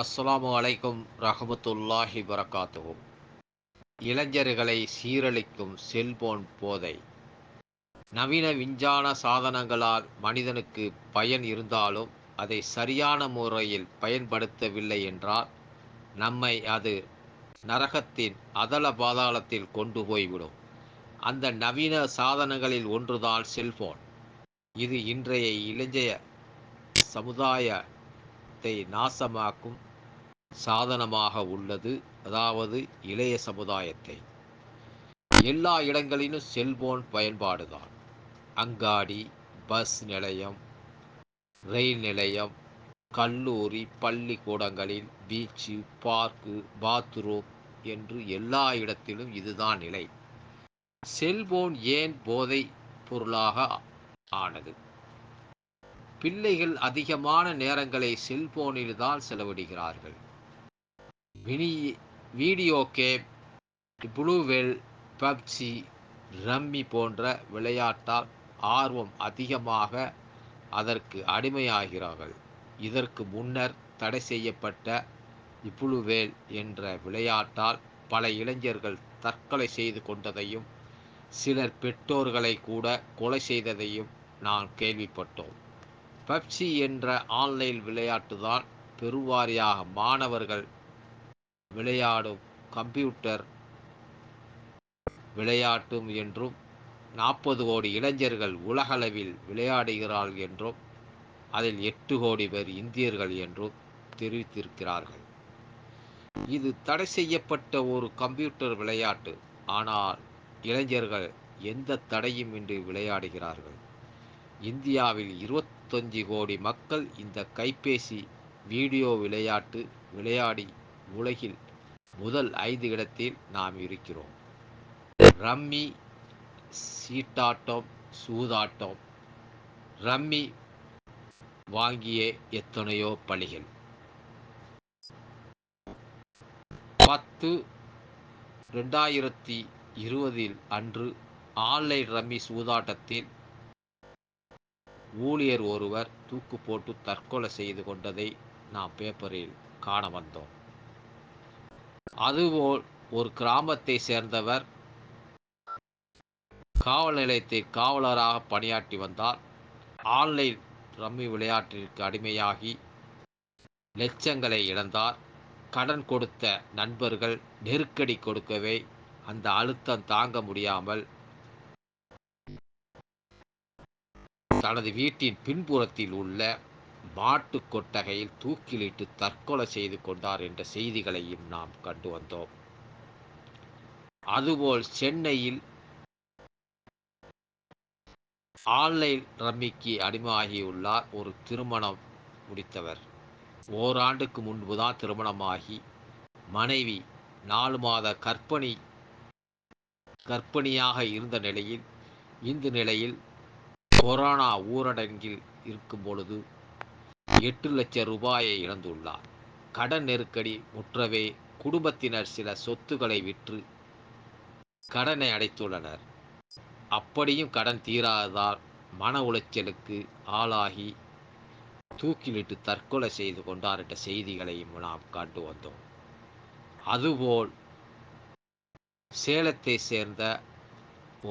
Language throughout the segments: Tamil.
அஸ்ஸலாமு அலைக்கும் ரஹமத்துல்லாஹி வரகாத்துவும் இளைஞர்களை சீரழிக்கும் செல்போன் போதை. நவீன விஞ்ஞான சாதனங்களால் மனிதனுக்கு பயன் இருந்தாலும் அதை சரியான முறையில் பயன்படுத்தவில்லை என்றால் நம்மை அது நரகத்தின் அதல பாதாளத்தில் கொண்டு போய்விடும். அந்த நவீன சாதனங்களில் ஒன்றுதான் செல்போன். இது இன்றைய இளைஞ சமுதாய சமுதாயத்தை நாசமாக்கும் சாதனமாக உள்ளது. அதாவது இளைய சமுதாயத்தை. எல்லா இடங்களிலும் செல்போன் பயன்பாடுதான். அங்காடி பஸ் நிலையம் ரயில் நிலையம் கல்லூரி பள்ளிக்கூடங்களில் பீச்சு பார்க்கு பாத்ரூம் என்று எல்லா இடத்திலும் இதுதான் நிலை. செல்போன் ஏன் போதை பொருளாக ஆனது? பிள்ளைகள் அதிகமான நேரங்களை செல்போனில் தான் செலவிடுகிறார்கள். Mini video game blue whale PUBG rummy போன்ற விளையாட்டால் ஆர்வம் அதிகமாக அதற்கு அடிமையாகிறார்கள். இதற்கு முன்னர் தடை செய்யப்பட்ட இப்புழுவேல் என்ற விளையாட்டால் பல இளைஞர்கள் தற்கொலை செய்து கொண்டதையும் சிலர் பெற்றோர்களை கூட கொலை செய்ததையும் நான் கேள்விப்பட்டோம். பப்ஜி என்ற ஆன்லைன் விளையாட்டுதான் பெருவாரியாக மாணவர்கள் விளையாடும் கம்ப்யூட்டர் விளையாட்டும் என்றும் நாற்பது கோடி இளைஞர்கள் உலகளவில் விளையாடுகிறார்கள் என்றும் அதில் எட்டு கோடி பேர் இந்தியர்கள் என்றும் தெரிவித்திருக்கிறார்கள். இது தடை செய்யப்பட்ட ஒரு கம்ப்யூட்டர் விளையாட்டு. ஆனால் இளைஞர்கள் எந்த தடையும் இன்றி விளையாடுகிறார்கள். இந்தியாவில் இருபத்தஞ்சு கோடி மக்கள் இந்த கைபேசி வீடியோ விளையாட்டு விளையாடி உலகில் முதல் ஐந்து இடத்தில் நாம் இருக்கிறோம். ரம்மி சீட்டாட்டம் சூதாட்டம். ரம்மி வாங்கிய எத்தனையோ பலிகள் பத்து ரெண்டாயிரத்தி இருபதில் அன்று ஆன்லைன் ரம்மி சூதாட்டத்தில் ஊழியர் ஒருவர் தூக்கு போட்டு தற்கொலை செய்து கொண்டதை நாம் பேப்பரில் காண வந்தோம். அதுபோல் ஒரு கிராமத்தை சேர்ந்தவர் காவல் நிலையத்தில் காவலராக பணியாற்றி வந்தார். ஆன்லைன் ரம்மி விளையாட்டிற்கு அடிமையாகி லட்சங்களை இழந்தார். கடன் கொடுத்த நண்பர்கள் நெருக்கடி கொடுக்கவே அந்த அழுத்தம் தாங்க முடியாமல் தனது வீட்டின் பின்புறத்தில் உள்ள மாட்டு கொட்டகையில் தூக்கிலிட்டு தற்கொலை செய்து கொண்டார் என்ற செய்திகளையும் நாம் கண்டு வந்தோம். அதுபோல் சென்னையில் ஆன்லைன் ரம்மிக்கு அடிமையாகியுள்ளார் ஒரு திருமணம் முடித்தவர். ஓராண்டுக்கு முன்புதான் திருமணமாகி மனைவி நாலு மாத கற்பணி கர்ப்பிணியாக இருந்த நிலையில் இந்த நிலையில் கொரோனா ஊரடங்கில் இருக்கும் பொழுது எட்டு லட்சம் ரூபாயை இழந்துள்ளார். கடன் நெருக்கடி முற்றவே குடும்பத்தினர் சில சொத்துக்களை விற்று கடனை அடைத்துள்ளனர். அப்படியும் கடன் தீராததால் மன உளைச்சலுக்கு ஆளாகி தூக்கிலிட்டு தற்கொலை செய்து கொண்டார் என்ற செய்திகளையும் நாம் கண்டு வந்தோம். அதுபோல் சேலத்தை சேர்ந்த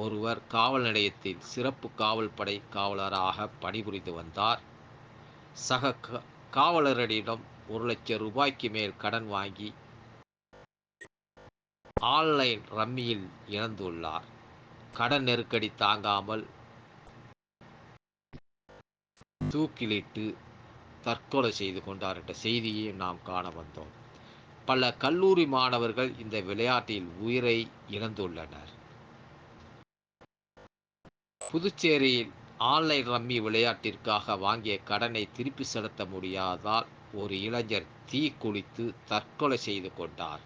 ஒருவர் காவல் நிலையத்தில் சிறப்பு காவல் படை காவலராக பணிபுரிந்து வந்தார். சக காவலரிடம் ஒரு லட்சம் ரூபாய்க்கு மேல் கடன் வாங்கி ஆன்லைன் ரம்மியில் இழந்துள்ளார் கடன் நெருக்கடி தாங்காமல் தூக்கிலிட்டு தற்கொலை செய்து கொண்டார் என்ற செய்தியை நாம் காண வந்தோம். பல கல்லூரி மாணவர்கள் இந்த விளையாட்டில் உயிரை இழந்துள்ளனர். புதுச்சேரியில் ஆன்லைன் ரம்மி விளையாட்டிற்காக வாங்கிய கடனை திருப்பி செலுத்த முடியாதால் ஒரு இளைஞர் தீ குளித்து தற்கொலை செய்து கொண்டார்.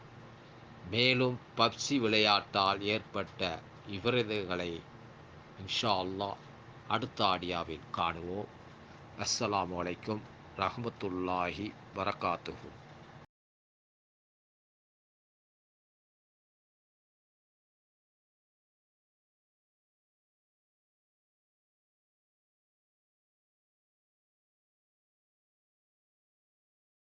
மேலும் பப்சி விளையாட்டால் ஏற்பட்ட விபரீதங்களை இன்ஷா அல்லா அடுத்த ஆடியாவில் காணுவோம். அஸ்ஸலாமு அலைக்கும் ரஹமத்துல்லாஹி வரகாத்துகும்